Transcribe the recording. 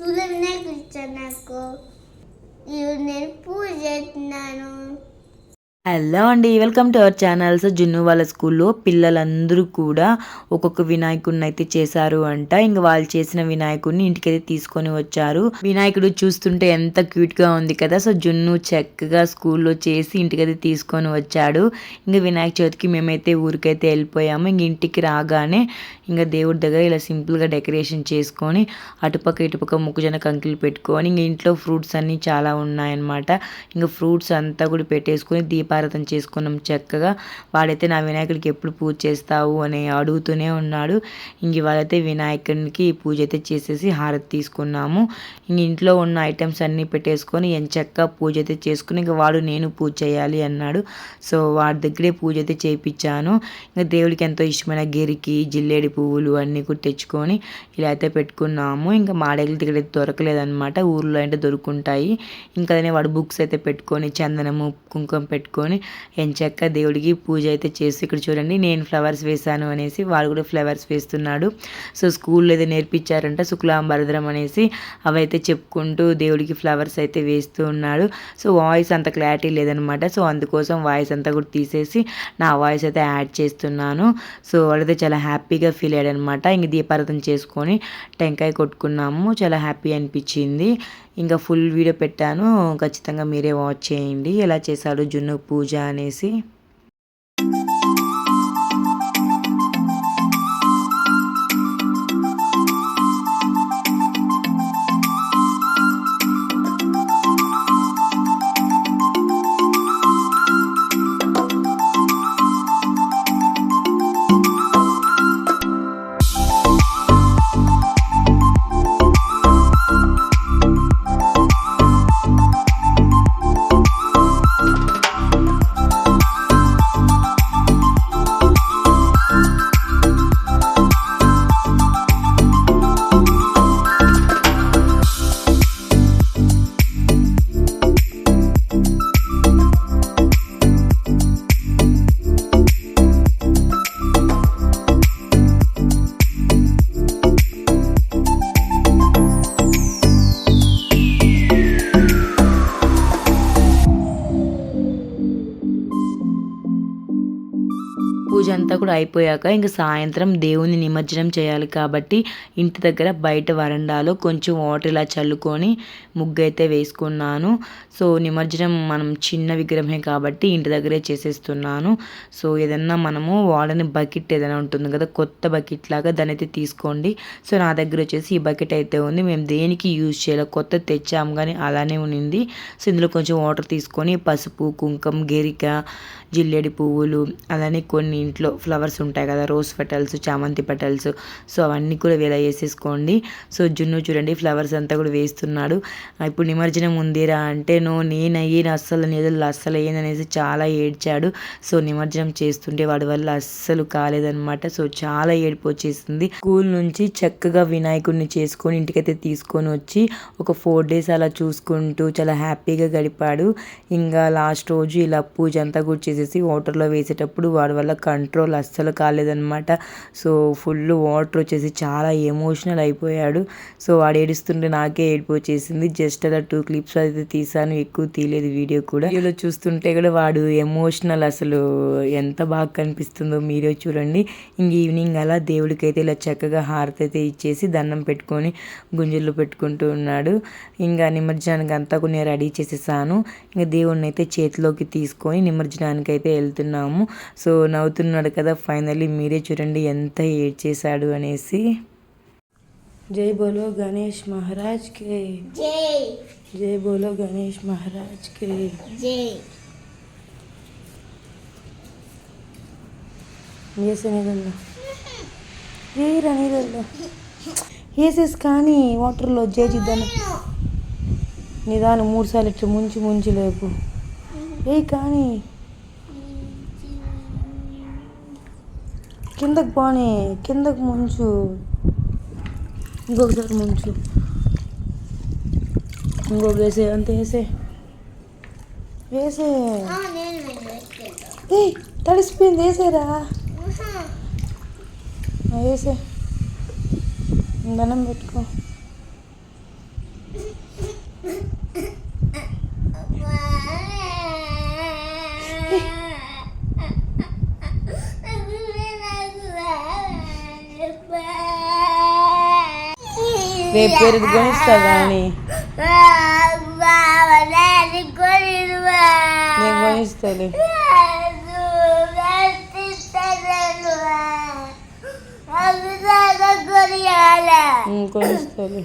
చూడనే కూర్చో నాకు. నేను పూజ చేస్తున్నాను. హలో అండి welcome to our channel. So Junnu వాళ్ళ స్కూల్లో పిల్లలందరూ కూడా ఒక్కొక్క వినాయకుడిని అయితే చేశారు అంట. ఇంకా వాళ్ళు చేసిన వినాయకుడిని ఇంటికైతే తీసుకొని వచ్చారు. వినాయకుడు చూస్తుంటే ఎంత క్యూట్గా ఉంది కదా. సో జున్ను చక్కగా స్కూల్లో చేసి ఇంటికైతే తీసుకొని వచ్చాడు. ఇంకా వినాయక చవితికి మేమైతే ఊరికైతే వెళ్ళిపోయాము. ఇంక ఇంటికి రాగానే ఇంకా దేవుడి దగ్గర ఇలా సింపుల్గా డెకరేషన్ చేసుకొని అటుపక్క ఇటుపక్క మొక్కజొన్న కంకిలు పెట్టుకొని ఇంక ఇంట్లో ఫ్రూట్స్ అన్ని చాలా ఉన్నాయన్నమాట. ఇంకా ఫ్రూట్స్ అంతా కూడా పెట్టేసుకొని దీపారాధన చేసుకున్నాం. చక్కగా వాడైతే నా వినాయకుడికి ఎప్పుడు పూజ చేస్తావు అని అడుగుతూనే ఉన్నాడు. ఇంక ఇవాళైతే వినాయకునికి పూజ అయితే చేసేసి హారతి తీసుకున్నాము. ఇంక ఇంట్లో ఉన్న ఐటమ్స్ అన్నీ పెట్టేసుకొని ఎంచక్క పూజ అయితే చేసుకుని ఇంకా వాడు నేను పూజ చేయాలి అన్నాడు. సో వాడి దగ్గరే పూజ అయితే చేయించాను. ఇంకా దేవుడికి ఎంతో ఇష్టమైన గిరికి జిల్లేడి పువ్వులు అన్నీ కూడా తెచ్చుకొని ఇలా అయితే పెట్టుకున్నాము. ఇంకా మాడేగులు దగ్గర దొరకలేదన్నమాట. ఊర్లో అంటే దొరుకుంటాయి. ఇంకా అదే వాడు బుక్స్ అయితే పెట్టుకొని చందనము కుంకుమ పెట్టుకొని ఎంచక్క దేవుడికి పూజ అయితే చేసి ఇక్కడ చూడండి నేను ఫ్లవర్స్ వేశాను అనేసి వాడు కూడా ఫ్లవర్స్ వేస్తున్నాడు. సో స్కూల్లో అయితే నేర్పించారంట శుక్లాంబరధరం అనేసి అవైతే చెప్పుకుంటూ దేవుడికి ఫ్లవర్స్ అయితే వేస్తూ ఉన్నాడు. సో వాయిస్ అంత క్లారిటీ లేదనమాట. సో అందుకోసం వాయిస్ అంతా కూడా తీసేసి నా వాయిస్ అయితే యాడ్ చేస్తున్నాను. సో వాళ్ళైతే చాలా హ్యాపీగా ఫీల్ అయ్యాడనమాట. ఇంక దీపారాధన చేసుకొని టెంకాయ కొట్టుకున్నాము. చాలా హ్యాపీ అనిపించింది. ఇంకా ఫుల్ వీడియో పెట్టాను. ఖచ్చితంగా మీరే వాచ్ చేయండి. ఎలా చేశాడు జున్ను పూజ అనేసి. కూడా అయిపోయాక ఇంక సాయంత్రం దేవుని నిమజ్జనం చేయాలి కాబట్టి ఇంటి దగ్గర బయట వరండాలో కొంచెం వాటర్ ఇలా చల్లుకొని ముగ్గు అయితే వేసుకున్నాను. సో నిమజ్జనం మనం చిన్న విగ్రహమే కాబట్టి ఇంటి దగ్గరే చేసేస్తున్నాను. సో ఏదన్నా మనము వాడని బకెట్ ఏదైనా ఉంటుంది కదా కొత్త బకెట్ లాగా దాని అయితే తీసుకోండి. సో నా దగ్గర వచ్చేసి ఈ బకెట్ అయితే ఉంది. మేము దేనికి యూజ్ చేయాలి కొత్త తెచ్చాము కానీ అలానే ఉన్నింది. సో ఇందులో కొంచెం వాటర్ తీసుకొని పసుపు కుంకం గెరిక జిల్లేడి పువ్వులు అలానే కొన్ని ఇంట్లో ఫ్లవర్స్ ఉంటాయి కదా రోజ్ పెటల్స్ చామంతి పెటల్స్ సో అవన్నీ కూడా వేలా వేసేసుకోండి సో జున్ను చూడండి ఫ్లవర్స్ అంతా కూడా వేస్తున్నాడు. ఇప్పుడు నిమజ్జనం ఉందిరా అంటే నో నేను అయ్యి అస్సలు నేను అస్సలు అయ్యిందనేసి చాలా ఏడ్చాడు. సో నిమజ్జనం చేస్తుంటే వాడి వల్ల అస్సలు కాలేదన్నమాట. సో చాలా ఏడుపు వచ్చేసింది. స్కూల్ నుంచి చక్కగా వినాయకుడిని చేసుకొని ఇంటికైతే తీసుకొని వచ్చి ఒక ఫోర్ డేస్ అలా చూసుకుంటూ చాలా హ్యాపీగా గడిపాడు. ఇంకా లాస్ట్ రోజు ఇలా పూజ అంతా కూడా చేసేసి వాటర్లో వేసేటప్పుడు వాడి వల్ల కంట్రోల్ అస్సలు కాలేదన్నమాట. సో ఫుల్ వాటర్ వచ్చేసి చాలా ఎమోషనల్ అయిపోయాడు. సో వాడు ఏడుస్తుంటే నాకే ఏడిపోచేసింది వచ్చేసింది. జస్ట్ అలా టూ క్లిప్స్ అయితే తీసాను ఎక్కువ తీయలేదు వీడియో కూడా. వీడియోలో చూస్తుంటే కూడా వాడు ఎమోషనల్ అసలు ఎంత బాగా కనిపిస్తుందో మీరే చూడండి. ఇంక ఈవినింగ్ అలా దేవుడికి అయితే ఇలా చక్కగా హారతి అయితే ఇచ్చేసి దండం పెట్టుకొని గుంజల్లో పెట్టుకుంటూ ఉన్నాడు. ఇంకా నిమజ్జనానికి అంతా కూడా నేను రెడీ చేసేసాను. ఇంకా దేవుడిని అయితే చేతిలోకి తీసుకొని నిమజ్జనానికి అయితే వెళ్తున్నాము. సో నవ్వుతున్నాడు కదా ఫైనల్లీ మీరే చూడండి ఎంత ఏడ్ చేశాడు అనేసి. జై బోలో గణేష్ మహారాజ్ కే. జై. జై బోలో గణేష్ మహారాజ్ కే. జై. వేసే నీళ్ళల్లో వేయరా నీళ్ళల్లో వేసేసి కానీ వాటర్లో చేసిద్దాను నిదానం మూడు సార్లు ఇట్లా ముంచి ముంచి లేపు. ఏ కానీ కిందకు పోనీ కిందకు ముంచు. ఇంకొకసారి ముంచు. ఇంకొక వేసే అంతే వేసే. వేసే. ఏ తడిసిపోయింది వేసేరా. వేసే. దండం పెట్టుకో. రేపు పెరుగుకొని ఇస్తా కానీ నేను కొనిస్తాలే. కొనిస్తాలే.